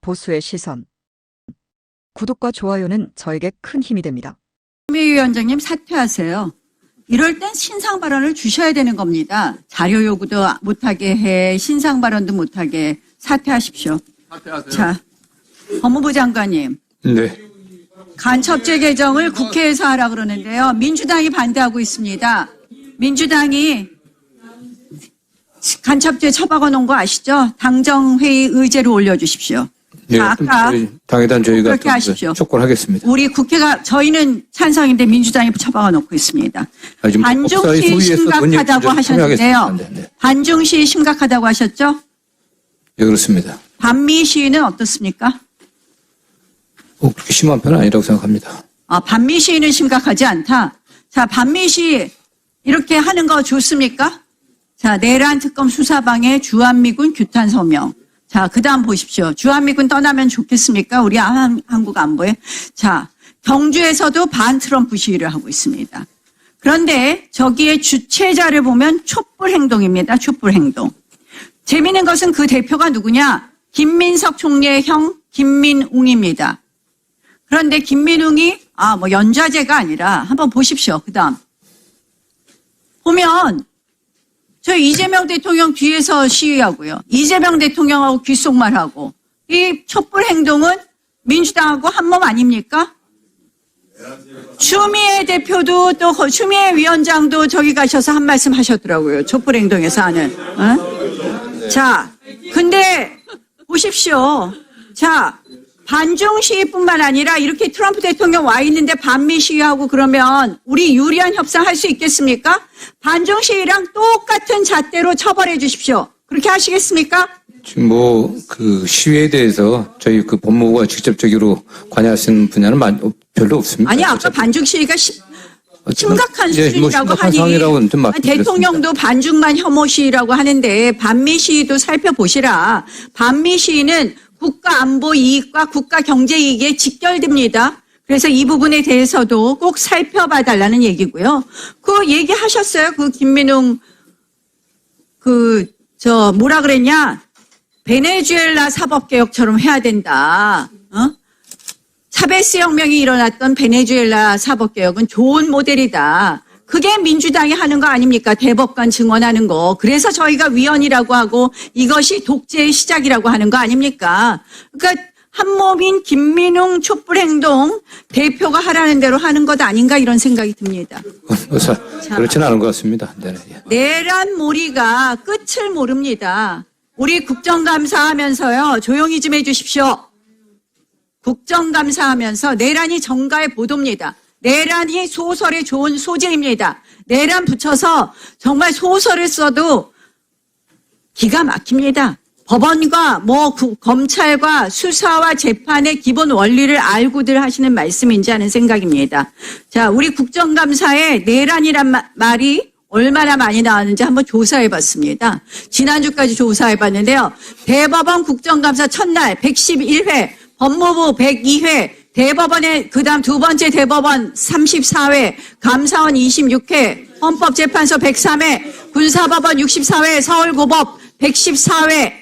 보수의 시선. 구독과 좋아요는 저에게 큰 힘이 됩니다. 위원장님 사퇴하세요. 이럴 땐 신상 발언을 주셔야 되는 겁니다. 자료 요구도 못하게 해, 신상 발언도 못하게 해. 사퇴하십시오. 사퇴하세요. 자, 법무부 장관님. 네. 간첩죄 개정을 국회에서 하라 그러는데요. 민주당이 반대하고 있습니다. 민주당이 간첩죄 처박아 놓은 거 아시죠? 당정회의 의제로 올려주십시오. 예, 자, 아까 저희 당에단 저희가 그렇게 좀 하십시오. 촉구하겠습니다. 우리 국회가 저희는 찬성인데 민주당이 처박아 놓고 있습니다. 아, 지금 반중시 소위에서 심각하다고 좀 하셨는데요. 참여하겠습니다. 네, 네. 반중시 심각하다고 하셨죠? 예, 그렇습니다. 반미 시위는 어떻습니까? 뭐 그렇게 심한 편은 아니라고 생각합니다. 아, 반미 시위는 심각하지 않다. 자, 반미 시위 이렇게 하는 거 좋습니까? 자, 내란 특검 수사방해 주한미군 규탄 서명. 자, 그 다음 보십시오. 주한미군 떠나면 좋겠습니까? 우리 한, 한국 안보에. 자, 경주에서도 반 트럼프 시위를 하고 있습니다. 그런데 저기에 주최자를 보면 촛불 행동입니다. 촛불 행동. 재미있는 것은 그 대표가 누구냐? 김민석 총리의 형 김민웅입니다. 그런데 김민웅이 아 뭐 연좌제가 아니라 한번 보십시오. 그다음 보면 저 이재명 대통령 뒤에서 시위하고요. 이재명 대통령하고 귓속말하고 이 촛불 행동은 민주당하고 한 몸 아닙니까? 추미애 대표도 또 거- 추미애 위원장도 저기 가셔서 한 말씀 하셨더라고요. 촛불 행동에서 하는. 어? 자, 근데 보십시오. 자, 반중 시위뿐만 아니라 이렇게 트럼프 대통령 와 있는데 반미 시위하고 그러면 우리 유리한 협상 할 수 있겠습니까? 반중 시위랑 똑같은 잣대로 처벌해 주십시오. 그렇게 하시겠습니까? 지금 뭐 그 시위에 대해서 저희 그 법무부가 직접적으로 관여하시는 분야는 별로 없습니다. 아니 아까 반중 시위가 시- 심각한 예, 뭐 수준이라고 심각한 하니. 대통령도 반중만 혐오 시위라고 하는데 반미 시위도 살펴보시라. 반미 시위는 국가 안보 이익과 국가 경제 이익에 직결됩니다. 그래서 이 부분에 대해서도 꼭 살펴봐 달라는 얘기고요. 그 얘기하셨어요. 그 김민웅 그 저 뭐라 그랬냐? 베네수엘라 사법 개혁처럼 해야 된다. 어? 차베스 혁명이 일어났던 베네수엘라 사법 개혁은 좋은 모델이다. 그게 민주당이 하는 거 아닙니까? 대법관 증언하는 거. 그래서 저희가 위헌이라고 하고 이것이 독재의 시작이라고 하는 거 아닙니까? 그러니까 한몸인 김민웅 촛불행동 대표가 하라는 대로 하는 것 아닌가 이런 생각이 듭니다. 그렇지는 않은 것 같습니다. 네, 네. 내란 몰이가 끝을 모릅니다. 우리 국정감사 하면서요, 조용히 좀 해주십시오. 국정감사 하면서 내란이 정가의 보도입니다. 내란이 소설에 좋은 소재입니다. 내란 붙여서 정말 소설을 써도 기가 막힙니다. 법원과 뭐 구- 검찰과 수사와 재판의 기본 원리를 알고들 하시는 말씀인지 하는 생각입니다. 자, 우리 국정감사에 내란이란 마- 말이 얼마나 많이 나왔는지 한번 조사해 봤습니다. 지난주까지 조사해 봤는데요. 대법원 국정감사 첫날 111회, 법무부 102회, 대법원의 그다음 두 번째 대법원 34회, 감사원 26회, 헌법재판소 103회, 군사법원 64회, 서울고법 114회,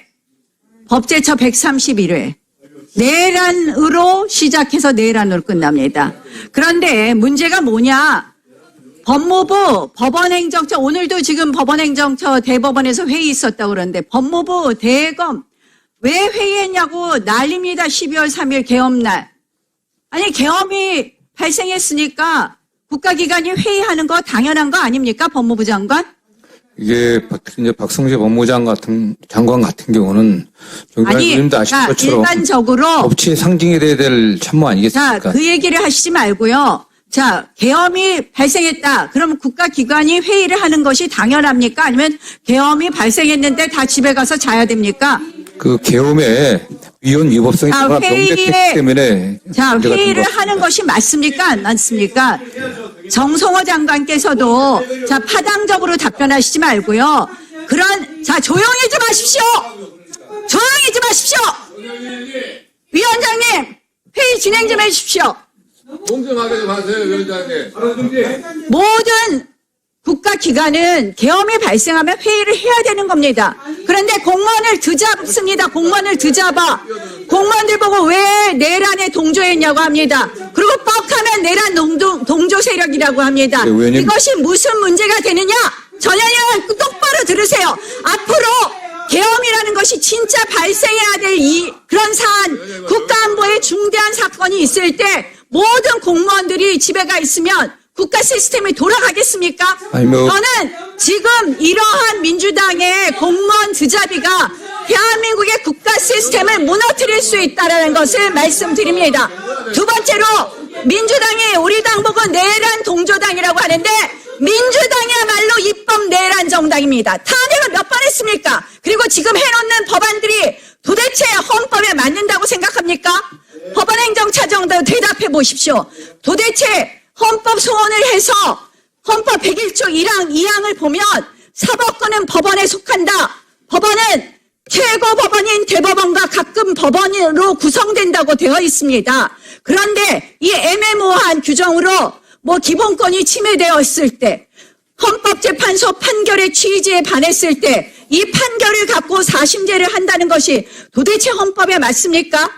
법제처 131회. 내란으로 시작해서 내란으로 끝납니다. 그런데 문제가 뭐냐? 법무부 법원행정처 오늘도 지금 법원행정처 대법원에서 회의 있었다고 그러는데 법무부 대검 왜 회의했냐고 난립니다. 12월 3일 개엄날. 아니 개엄이 발생했으니까 국가기관이 회의하는 거 당연한 거 아닙니까? 법무부 장관? 이게 박, 이제 박성재 법무장 같은 장관 같은 경우는 아니, 님도 아실 자, 것처럼 일반적으로 법치의 상징이 돼야 될 참모 자, 아니겠습니까? 그 얘기를 하시지 말고요. 자, 계엄이 발생했다. 그럼 국가기관이 회의를 하는 것이 당연합니까? 아니면 계엄이 발생했는데 다 집에 가서 자야 됩니까? 그 계엄의 위헌 위법성이 자, 정말 명백했기 때문에 자, 회의를. 하는 것이 맞습니까? 안 맞습니까? 정성호 장관께서도 자, 파당적으로 답변하시지 말고요. 그런, 자, 조용히 좀 하십시오! 조용히 좀 하십시오! 위원장님, 회의 진행 좀 해주십시오. 공정하게 좀 하세요, 위원장님. 모든 국가 기관은 계엄이 발생하면 회의를 해야 되는 겁니다. 그런데 공무원을 드잡습니다. 공무원을 드잡아. 공무원들 보고 왜 내란에 동조했냐고 합니다. 그리고 뻑하면 내란 동조, 동조 세력이라고 합니다. 네, 의원님. 이것이 무슨 문제가 되느냐? 전현영 똑바로 들으세요. 앞으로 계엄이라는 것이 진짜 발생해야 될 이 그런 사안, 국가안보에 중대한 사건이 있을 때 모든 공무원들이 집에 가 있으면 국가 시스템이 돌아가겠습니까? 저는 지금 이러한 민주당의 공무원 드자비가 대한민국의 국가 시스템을 무너뜨릴 수 있다는 것을 말씀드립니다. 두 번째로 민주당이 우리 당 보고 내란 동조당이라고 하는데 민주당이야말로 입법 내란 정당입니다. 탄핵을 몇 번 했습니까? 그리고 지금 해놓는 법안들이 도대체 헌법에 맞는다고 생각합니까? 법원행정차정도 대답해 보십시오. 도대체 헌법 소원을 해서 헌법 101조 1항 2항을 보면 사법권은 법원에 속한다. 법원은 최고 법원인 대법원과 가끔 법원으로 구성된다고 되어 있습니다. 그런데 이 애매모호한 규정으로 뭐 기본권이 침해되었을 때 헌법재판소 판결의 취지에 반했을 때 이 판결을 갖고 사심제를 한다는 것이 도대체 헌법에 맞습니까?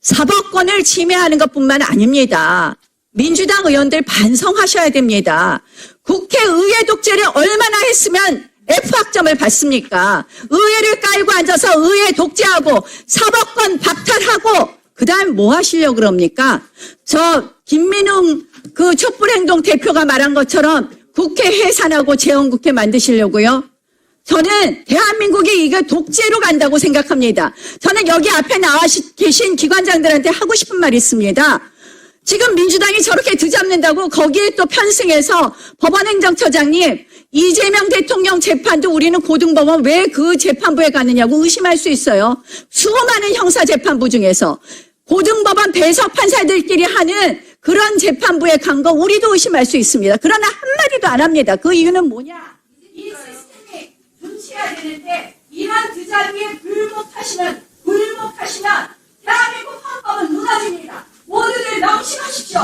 사법권을 침해하는 것뿐만 아닙니다. 민주당 의원들 반성하셔야 됩니다. 국회의회 독재를 얼마나 했으면 F학점을 받습니까? 의회를 깔고 앉아서 의회 독재하고 사법권 박탈하고 그 다음 뭐 하시려고 그럽니까? 저 김민웅 그 촛불행동 대표가 말한 것처럼 국회 해산하고 재헌국회 만드시려고요? 저는 대한민국이 이거 독재로 간다고 생각합니다. 저는 여기 앞에 나와 시- 계신 기관장들한테 하고 싶은 말이 있습니다. 지금 민주당이 저렇게 드잡는다고 거기에 또 편승해서 법원행정처장님 이재명 대통령 재판도 우리는 고등법원 왜 그 재판부에 가느냐고 의심할 수 있어요. 수많은 형사재판부 중에서 고등법원 배석 판사들끼리 하는 그런 재판부에 간 거 우리도 의심할 수 있습니다. 그러나 한마디도 안 합니다. 그 이유는 뭐냐? 이 시스템이 존치해야 되는데 이런 드자비에 불복하시면 불복하시면 대한민국 헌법은 무너집니다. 모두들 명심하십시오.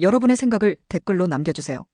여러분의 생각을 댓글로 남겨주세요.